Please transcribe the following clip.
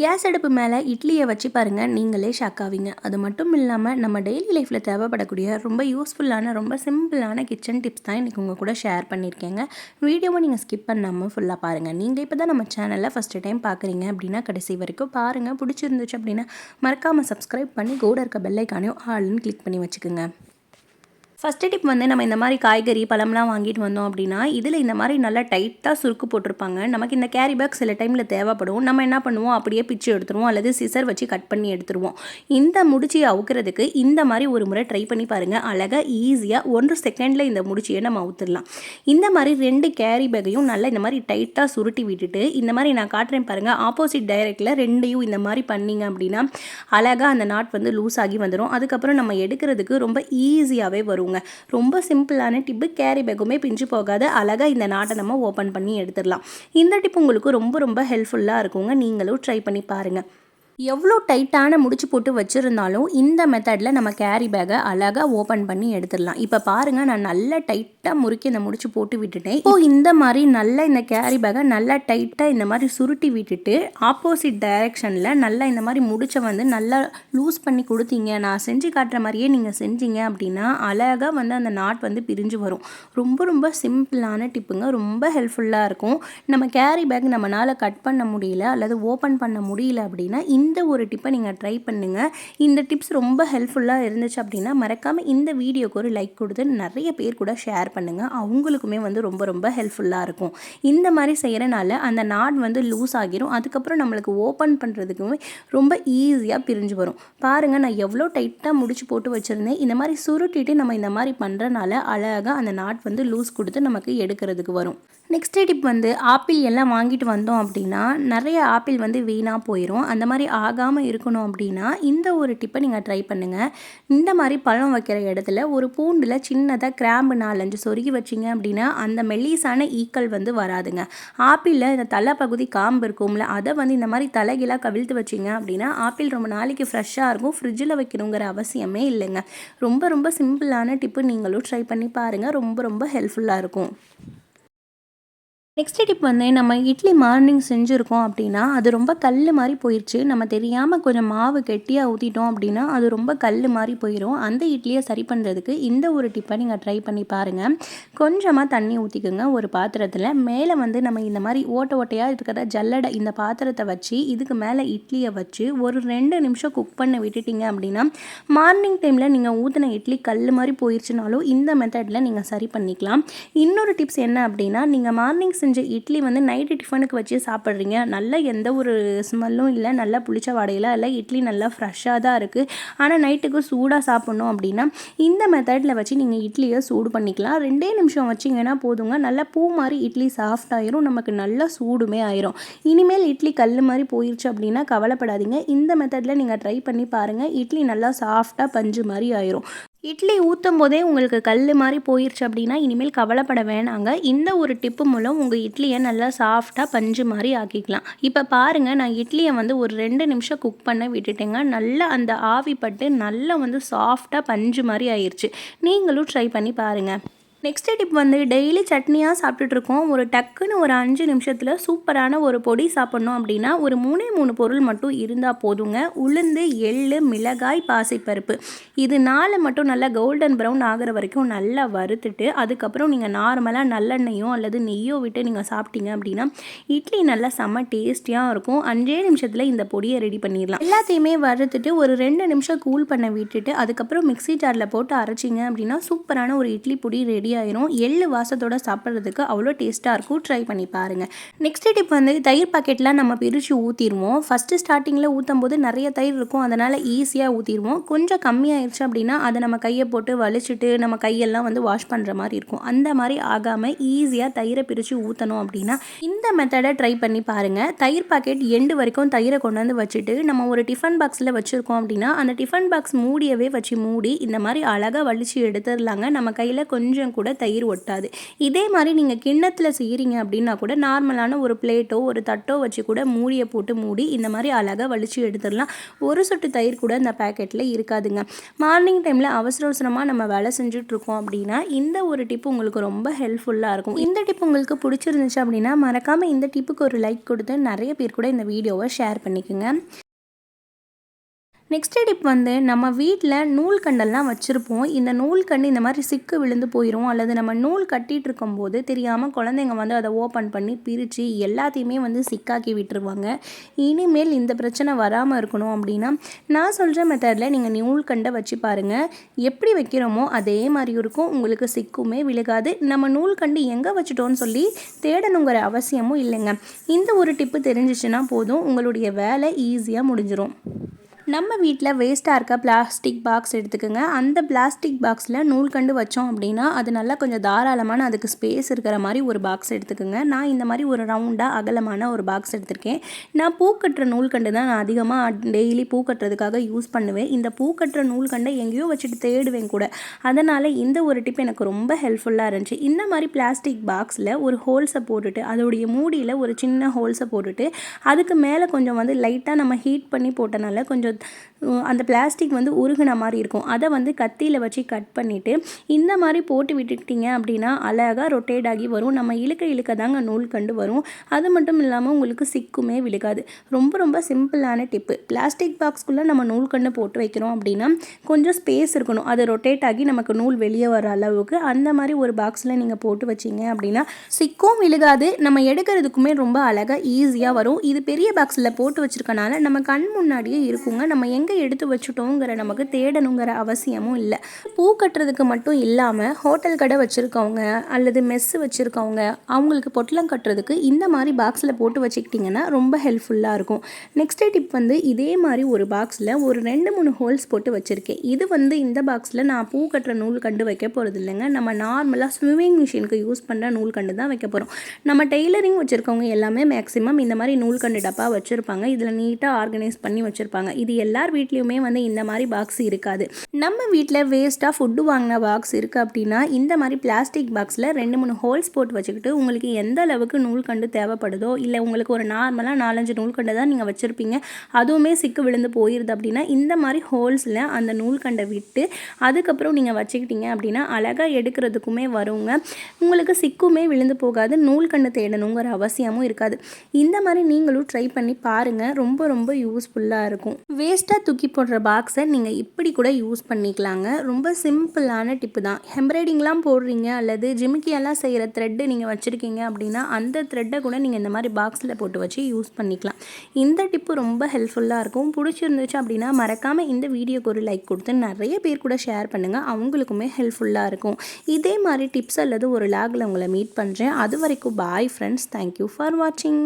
Case அடுப்பு மேலே இட்லியை வச்சு பாருங்கள் நீங்களே ஷாக் ஆவீங்க. அது மட்டும் இல்லாமல் நம்ம டெய்லி லைஃப்பில் தேவைப்படக்கூடிய ரொம்ப யூஸ்ஃபுல்லான ரொம்ப சிம்பிளான கிச்சன் டிப்ஸ் தான் இன்றைக்கி உங்கள் கூட ஷேர் பண்ணியிருக்கேங்க. வீடியோவை நீங்கள் ஸ்கிப் பண்ணாமல் ஃபுல்லாக பாருங்கள் நீங்கள் இப்போ தான் நம்ம சேனலில் ஃபஸ்ட்டு டைம் பார்க்குறீங்க அப்படின்னா கடைசி வரைக்கும் பாருங்கள் பிடிச்சிருந்துச்சு அப்படின்னா மறக்காமல் சப்ஸ்கிரைப் பண்ணி கூட இருக்க பெல்லைக்கானையும் ஆளுன்னு கிளிக் பண்ணி வச்சுக்கோங்க. ஃபஸ்ட்டு டிப் வந்து நம்ம இந்த மாதிரி காய்கறி பழம்லாம் வாங்கிட்டு வந்தோம் அப்படின்னா இதில் இந்த மாதிரி நல்லா டைட்டாக சுருக்கு போட்டிருப்பாங்க. நமக்கு இந்த கேரி பேக் சில டைமில் தேவைப்படும். நம்ம என்ன பண்ணுவோம்? அப்படியே பிச்சு எடுத்துருவோம். அல்லது சிசர் வச்சு கட் பண்ணி எடுத்துருவோம். இந்த முடிச்சியை அவுக்கிறதுக்கு இந்த மாதிரி ஒரு முறை ட்ரை பண்ணி பாருங்கள் அழகாக ஈஸியாக ஒன்று செகண்டில் இந்த முடிச்சியை நம்ம அவுத்துடலாம். இந்த மாதிரி ரெண்டு கேரி பேக்கையும் நல்லா இந்த மாதிரி டைட்டாக சுருட்டி விட்டுட்டு இந்த மாதிரி நான் காட்டுறேன் பாருங்கள் ஆப்போசிட் டைரக்டில் ரெண்டையும் இந்த மாதிரி பண்ணிங்க அப்படின்னா அழகாக அந்த நாட் வந்து லூஸ் ஆகி வந்துடும் அதுக்கப்புறம் நம்ம எடுக்கிறதுக்கு ரொம்ப ஈஸியாகவே வரும். வச்சுக்கோங்க ரொம்ப சிம்பிளான டிப்பு. கேரி பேக்குமே பிஞ்சு போகாது அழகாக இந்த நாட்டை நம்ம ஓப்பன் பண்ணி எடுத்துடலாம். இந்த டிப் உங்களுக்கு ரொம்ப ரொம்ப ஹெல்ப்ஃபுல்லாக இருக்குங்க. நீங்களும் ட்ரை பண்ணி பாருங்கள் எவ்வளோ டைட்டான முடிச்சு போட்டு வச்சுருந்தாலும் இந்த மெத்தடில் நம்ம கேரி பேக்கை அழகாக ஓப்பன் பண்ணி எடுத்துடலாம். இப்போ பாருங்கள் நான் நல்லா டைட்டாக முறுக்கி இந்த முடிச்சு போட்டு விட்டுட்டேன். இப்போ இந்த மாதிரி நல்லா இந்த கேரி பேக்கை நல்லா டைட்டாக இந்த மாதிரி சுருட்டி விட்டுட்டு ஆப்போசிட் டைரெக்ஷனில் நல்லா இந்த மாதிரி முடிச்ச வந்து நல்லா லூஸ் பண்ணி கொடுத்தீங்க. நான் செஞ்சு காட்டுற மாதிரியே நீங்கள் செஞ்சீங்க அப்படின்னா அழகாக வந்து அந்த நாட் வந்து பிரிஞ்சு வரும். ரொம்ப ரொம்ப சிம்பிளான டிப்புங்க ரொம்ப ஹெல்ப்ஃபுல்லாக இருக்கும். நம்ம கேரி பேக் நம்மளால் கட் பண்ண முடியல அல்லது ஓப்பன் பண்ண முடியல அப்படின்னா இந்த இந்த ஒரு டிப்பை நீங்கள் ட்ரை பண்ணுங்கள் இந்த டிப்ஸ் ரொம்ப ஹெல்ப்ஃபுல்லாக இருந்துச்சு அப்படின்னா மறக்காமல் இந்த வீடியோக்கு ஒரு லைக் கொடுத்து நிறைய பேர் கூட ஷேர் பண்ணுங்கள் அவங்களுக்குமே வந்து ரொம்ப ரொம்ப ஹெல்ப்ஃபுல்லாக இருக்கும். இந்த மாதிரி செய்கிறனால அந்த நாட் வந்து லூஸ் ஆகிரும். அதுக்கப்புறம் நம்மளுக்கு ஓப்பன் பண்ணுறதுக்குமே ரொம்ப ஈஸியாக பிரிஞ்சு வரும். பாருங்கள் நான் எவ்வளோ டைட்டாக முடிச்சு போட்டு வச்சுருந்தேன். இந்த மாதிரி சுருட்டிட்டு நம்ம இந்த மாதிரி பண்ணுறனால அழகாக அந்த நாட் வந்து லூஸ் கொடுத்து நமக்கு எடுக்கிறதுக்கு வரும். நெக்ஸ்ட் டிப் வந்து ஆப்பிள் எல்லாம் வாங்கிட்டு வந்தோம் அப்படின்னா நிறைய ஆப்பிள் வந்து வீணாக போயிடும் அந்த மாதிரி ஆகாமல் இருக்கணும் அப்படின்னா இந்த ஒரு டிப்பை நீங்கள் ட்ரை பண்ணுங்கள் இந்த மாதிரி பழம் வைக்கிற இடத்துல ஒரு பூண்டில் சின்னதாக கிராம்பு நாலஞ்சு சொருகி வச்சிங்க அப்படின்னா அந்த மெல்லிசான ஈக்கள் வந்து வராதுங்க. ஆப்பிளில் இந்த தலைப்பகுதி காம்பு இருக்கும்ல அதை வந்து இந்த மாதிரி தலைகீழாக கவிழ்த்து வச்சிங்க அப்படின்னா ஆப்பிள் ரொம்ப நாளைக்கு ஃப்ரெஷ்ஷாக இருக்கும். ஃப்ரிட்ஜில் வைக்கணுங்கிற அவசியமே இல்லைங்க. ரொம்ப ரொம்ப சிம்பிளான டிப்பு நீங்களும் ட்ரை பண்ணி பாருங்கள் ரொம்ப ரொம்ப ஹெல்ப்ஃபுல்லாக இருக்கும். நெக்ஸ்ட் டிப் வந்து நம்ம இட்லி மார்னிங் செஞ்சுருக்கோம் அப்படின்னா அது ரொம்ப கல் மாதிரி போயிடுச்சு நம்ம தெரியாமல் கொஞ்சம் மாவு கெட்டியாக ஊற்றிட்டோம் அப்படின்னா அது ரொம்ப கல் மாதிரி போயிடும் அந்த இட்லியை சரி பண்ணுறதுக்கு இந்த ஒரு டிப்பை நீங்கள் ட்ரை பண்ணி பாருங்கள் கொஞ்சமாக தண்ணி ஊற்றிக்கோங்க ஒரு பாத்திரத்தில். மேலே வந்து நம்ம இந்த மாதிரி ஓட்ட ஓட்டையாக இருக்கிற ஜல்லடை இந்த பாத்திரத்தை வச்சு இதுக்கு மேலே இட்லியை வச்சு ஒரு ரெண்டு நிமிஷம் குக் பண்ண விட்டுட்டிங்க அப்படின்னா மார்னிங் டைமில் நீங்கள் ஊற்றின இட்லி கல் மாதிரி போயிடுச்சுனாலும் இந்த மெத்தடில் நீங்கள் சரி பண்ணிக்கலாம். இன்னொரு டிப்ஸ் என்ன அப்படின்னா நீங்கள் மார்னிங் செஞ்ச இட்லி வந்து நைட்டு டிஃபனுக்கு வச்சு சாப்பிட்றீங்க. நல்ல எந்த ஒரு ஸ்மெல்லும் இல்லை. நல்லா புளிச்ச வாடையில். இல்லை இட்லி நல்லா ஃப்ரெஷ்ஷாக தான் இருக்குது ஆனால் நைட்டுக்கு சூடாக சாப்பிட்ணும் அப்படின்னா இந்த மெத்தடில் வச்சு நீங்கள் இட்லியை சூடு பண்ணிக்கலாம். ரெண்டே நிமிஷம் வச்சிங்கன்னா போதுங்க. நல்லா பூ மாதிரி இட்லி சாஃப்ட் ஆயிரும். நமக்கு நல்லா சூடுமே ஆயிரும். இனிமேல் இட்லி கல் மாதிரி போயிடுச்சு அப்படின்னா கவலைப்படாதீங்க. இந்த மெத்தடில் நீங்கள் ட்ரை பண்ணி பாருங்கள் இட்லி நல்லா சாஃப்டாக பஞ்சு மாதிரி ஆயிரும். இட்லி ஊற்றும் போதே உங்களுக்கு கல் மாதிரி போயிடுச்சு அப்படின்னா இனிமேல் கவலைப்பட வேணாங்க. இந்த ஒரு டிப்பு மூலம் உங்கள் இட்லியை நல்லா சாஃப்டாக பஞ்சு மாதிரி ஆக்கிக்கலாம். இப்போ பாருங்கள் நான் இட்லியை வந்து ஒரு ரெண்டு நிமிஷம் குக் பண்ண விட்டுட்டேங்க. நல்லா அந்த ஆவி பட்டு நல்லா வந்து சாஃப்டாக பஞ்சு மாதிரி ஆயிடுச்சு நீங்களும் ட்ரை பண்ணி பாருங்கள் நெக்ஸ்ட் டிப் வந்து டெய்லி சட்னியாக சாப்பிட்டுட்ருக்கோம். ஒரு டக்குன்னு ஒரு அஞ்சு நிமிஷத்தில் சூப்பரான ஒரு பொடி சாப்பிட்ணும் அப்படின்னா ஒரு மூணே மூணு பொருள் மட்டும் இருந்தால் போதுங்க. உளுந்து எள் மிளகாய் பாசிப்பருப்பு. இது நாலு மட்டும் நல்லா கோல்டன் ப்ரௌன் ஆகிற வரைக்கும் நல்லா வறுத்துட்டு அதுக்கப்புறம் நீங்கள் நார்மலாக நல்லெண்ணெயோ அல்லது நெய்யோ விட்டு நீங்கள் சாப்பிட்டீங்க அப்படின்னா இட்லி நல்லா செம்ம டேஸ்டியாக இருக்கும். அஞ்சே நிமிஷத்தில் இந்த பொடியை ரெடி பண்ணிடலாம். எல்லாத்தையுமே வறுத்துட்டு ஒரு ரெண்டு நிமிஷம் கூல் பண்ண விட்டுட்டு அதுக்கப்புறம் மிக்சி ஜாரில் போட்டு அரைச்சிங்க அப்படின்னா சூப்பரான ஒரு இட்லி பொடி ரெடி ரெடி ஆயிரும் எள்ளு வாசத்தோட சாப்பிட்றதுக்கு அவ்வளோ டேஸ்ட்டாக இருக்கும். ட்ரை பண்ணி பாருங்கள் நெக்ஸ்ட் டிப் வந்து தயிர் பாக்கெட்லாம் நம்ம பிரித்து ஊற்றிடுவோம் ஃபஸ்ட்டு ஸ்டார்டிங்கில் ஊற்றும் போது நிறைய தயிர் இருக்கும். அதனால் ஈஸியாக ஊற்றிடுவோம் கொஞ்சம் கம்மியாயிருச்சு அப்படின்னா அதை நம்ம கையை போட்டு வலிச்சுட்டு நம்ம கையெல்லாம் வந்து வாஷ் பண்ணுற மாதிரி இருக்கும். அந்த மாதிரி ஆகாமல் ஈஸியாக தயிரை பிரித்து ஊற்றணும் அப்படின்னா இந்த மெத்தடை ட்ரை பண்ணி பாருங்கள் தயிர் பாக்கெட் எண்டு வரைக்கும் தயிரை கொண்டு வந்து வச்சுட்டு நம்ம ஒரு டிஃபன் பாக்ஸில் வச்சுருக்கோம் அப்படின்னா அந்த டிஃபன் பாக்ஸ் மூடியவே வச்சு மூடி இந்த மாதிரி அழகாக வலிச்சு எடுத்துடலாங்க. நம்ம கையில் கொஞ்சம் கூட தயிர் ஒட்டாது. இதே மாதிரி நீங்கள் கிண்ணத்தில் செய்கிறீங்க அப்படின்னா கூட நார்மலான ஒரு பிளேட்டோ ஒரு தட்டோ வச்சு கூட மூடியை போட்டு மூடி இந்த மாதிரி அழகாக வலிச்சு எடுத்துடலாம். ஒரு சொட்டு தயிர் கூட இந்த பேக்கெட்டில் இருக்காதுங்க. மார்னிங் டைமில் அவசர அவசரமாக நம்ம வேலை செஞ்சுட்ருக்கோம் அப்படின்னா இந்த ஒரு டிப் உங்களுக்கு ரொம்ப ஹெல்ப்ஃபுல்லாக இருக்கும். இந்த டிப் உங்களுக்கு பிடிச்சிருந்துச்சு அப்படின்னா மறக்காமல் இந்த டிப்புக்கு ஒரு லைக் கொடுத்து நிறைய பேர் கூட இந்த வீடியோவை ஷேர் பண்ணிக்கோங்க. நெக்ஸ்ட் டிப் வந்து நம்ம வீட்டில் நூல் கண்டெல்லாம் வச்சுருப்போம். இந்த நூல் கண்டு இந்த மாதிரி சிக்கு விழுந்து போயிடும் அல்லது நம்ம நூல் கட்டிகிட்டு இருக்கும்போது தெரியாமல் குழந்தைங்க வந்து அதை ஓப்பன் பண்ணி பிரித்து எல்லாத்தையுமே வந்து சிக்காக்கி விட்டுருவாங்க. இனிமேல் இந்த பிரச்சனை வராமல் இருக்கணும் அப்படின்னா நான் சொல்கிற மெத்தடில் நீங்கள் நூல் கண்டை வச்சு பாருங்கள் எப்படி வைக்கிறோமோ அதே மாதிரி இருக்கும். உங்களுக்கு சிக்குமே விழுகாது. நம்ம நூல் கண்டு எங்கே வச்சுட்டோன்னு சொல்லி தேடணுங்கிற அவசியமும் இல்லைங்க. இந்த ஒரு டிப்பு தெரிஞ்சிச்சுன்னா போதும். உங்களுடைய வேலை ஈஸியாக முடிஞ்சிடும் நம்ம வீட்டில் வேஸ்ட்டாக இருக்க பிளாஸ்டிக் பாக்ஸ் எடுத்துக்கோங்க. அந்த பிளாஸ்டிக் பாக்ஸில் நூல்கண்டு வச்சோம் அப்படின்னா அது நல்லா கொஞ்சம் தாராளமான அதுக்கு ஸ்பேஸ் இருக்கிற மாதிரி ஒரு பாக்ஸ் எடுத்துக்கோங்க. நான் இந்த மாதிரி ஒரு ரவுண்டாக அகலமான ஒரு பாக்ஸ் எடுத்திருக்கேன். நான் பூ கட்டுற நூல்கண்டு தான் நான் அதிகமாக டெய்லி பூ கட்டுறதுக்காக யூஸ் பண்ணுவேன். இந்த பூ கட்டுற நூல்கண்டை எங்கேயோ வச்சுட்டு தேடுவேன் கூட. அதனால் இந்த ஒரு டிப் எனக்கு ரொம்ப ஹெல்ப்ஃபுல்லாக இருந்துச்சு. இந்த மாதிரி பிளாஸ்டிக் பாக்ஸில் ஒரு ஹோல்ஸை போட்டுட்டு அதோடைய மூடியில் ஒரு சின்ன ஹோல்ஸை போட்டுட்டு அதுக்கு மேலே கொஞ்சம் வந்து லைட்டாக நம்ம ஹீட் பண்ணி போட்டனால கொஞ்சம் அந்த பிளாஸ்டிக் வந்து உருகின மாதிரி இருக்கும். அதை வந்து கத்தியில் வச்சு கட் பண்ணிவிட்டு இந்த மாதிரி போட்டு விட்டுக்கிட்டிங்க அப்படின்னா அழகாக ரொட்டேட் ஆகி வரும். நம்ம இழுக்க இழுக்க தாங்க நூல் கண்டு வரும். அது மட்டும் இல்லாமல் உங்களுக்கு சிக்குமே விழுகாது. ரொம்ப ரொம்ப சிம்பிளான டிப்பு பிளாஸ்டிக் பாக்ஸ்க்குள்ளே நம்ம நூல் கண்டு போட்டு வைக்கிறோம் அப்படின்னா கொஞ்சம் ஸ்பேஸ் இருக்கணும். அது ரொட்டேட் ஆகி நமக்கு நூல் வெளியே வர அளவுக்கு அந்த மாதிரி ஒரு பாக்ஸில் நீங்கள் போட்டு வச்சிங்க அப்படின்னா சிக்கும் விழுகாது. நம்ம எடுக்கிறதுக்குமே ரொம்ப அழகாக ஈஸியாக வரும். இது பெரிய பாக்ஸில் போட்டு வச்சுருக்கனால நம்ம கண் முன்னாடியே இருக்குங்க. நம்ம எங்கே எடுத்து வச்சுட்டோங்கிற நமக்கு தேடணுங்கிற அவசியமும் இல்லை. பூ கட்டுறதுக்கு மட்டும் இல்லாமல் ஹோட்டல் கடை வச்சுருக்கவங்க அல்லது மெஸ்ஸு வச்சுருக்கவங்க அவங்களுக்கு பொட்டலம் கட்டுறதுக்கு இந்த மாதிரி பாக்ஸில் போட்டு வச்சுக்கிட்டிங்கன்னா ரொம்ப ஹெல்ப்ஃபுல்லாக இருக்கும். நெக்ஸ்ட் டிப் வந்து இதே மாதிரி ஒரு பாக்ஸில் ஒரு ரெண்டு மூணு ஹோல்ஸ் போட்டு வச்சுருக்கேன். இது வந்து இந்த பாக்ஸில் நான் பூ கட்டுற நூல் கண்டு வைக்க போகிறது இல்லைங்க. நம்ம நார்மலாக ஸ்விம்மிங் மிஷினுக்கு யூஸ் பண்ணுற நூல் கண்டு தான் வைக்க போகிறோம் நம்ம டெய்லரிங் வச்சுருக்கவங்க எல்லாமே மேக்ஸிமம் இந்த மாதிரி நூல் கண்டு டப்பா வச்சுருப்பாங்க. இதில் நீட்டாக ஆர்கனைஸ் பண்ணி வச்சுருப்பாங்க. இது எல்லார் வீட்லேயுமே வந்து இந்த மாதிரி பாக்ஸ் இருக்காது. நம்ம வீட்டில் வேஸ்ட்டாக ஃபுட்டு வாங்கின பாக்ஸ் இருக்குது அப்படின்னா இந்த மாதிரி பிளாஸ்டிக் பாக்ஸில் ரெண்டு மூணு ஹோல்ஸ் போட்டு வச்சுக்கிட்டு உங்களுக்கு எந்த அளவுக்கு நூல் கண்டு தேவைப்படுதோ இல்லை உங்களுக்கு ஒரு நார்மலாக நாலஞ்சு நூல் கண்டு தான் நீங்கள் வச்சுருப்பீங்க அதுவுமே சிக்கு விழுந்து போயிடுது அப்படின்னா இந்த மாதிரி ஹோல்ஸில் அந்த நூல் கண்டை விட்டு அதுக்கப்புறம் நீங்கள் வச்சுக்கிட்டீங்க அப்படின்னா அழகாக எடுக்கிறதுக்குமே வருங்க. உங்களுக்கு சிக்குமே விழுந்து போகாது நூல் கண்டு தேடணுங்கிற அவசியமும் இருக்காது. இந்த மாதிரி நீங்களும் ட்ரை பண்ணி பாருங்கள் ரொம்ப ரொம்ப யூஸ்ஃபுல்லாக இருக்கும். வேஸ்ட்டாக தூக்கி போடுற பாக்ஸை நீங்கள் இப்படி கூட யூஸ் பண்ணிக்கலாங்க. ரொம்ப சிம்பிளான டிப்பு தான். எம்ப்ராய்டிங்லாம் போடுறீங்க அல்லது ஜிமிக்கியெல்லாம் செய்கிற த்ரெட்டு நீங்கள் வச்சுருக்கீங்க அப்படின்னா அந்த த்ரெட்டை கூட நீங்கள் இந்த மாதிரி பாக்ஸில் போட்டு வச்சு யூஸ் பண்ணிக்கலாம். இந்த டிப்பு ரொம்ப ஹெல்ப்ஃபுல்லாக இருக்கும். பிடிச்சிருந்துச்சு அப்படின்னா மறக்காமல் இந்த வீடியோக்கு ஒரு லைக் கொடுத்து நிறைய பேர் கூட ஷேர் பண்ணுங்கள் அவங்களுக்குமே ஹெல்ப்ஃபுல்லாக இருக்கும். இதே மாதிரி டிப்ஸ் அல்லது ஒரு லாகில் உங்களை மீட் பண்ணுறேன் அது வரைக்கும் பாய் ஃப்ரெண்ட்ஸ் தேங்க்யூ ஃபார் வாட்சிங்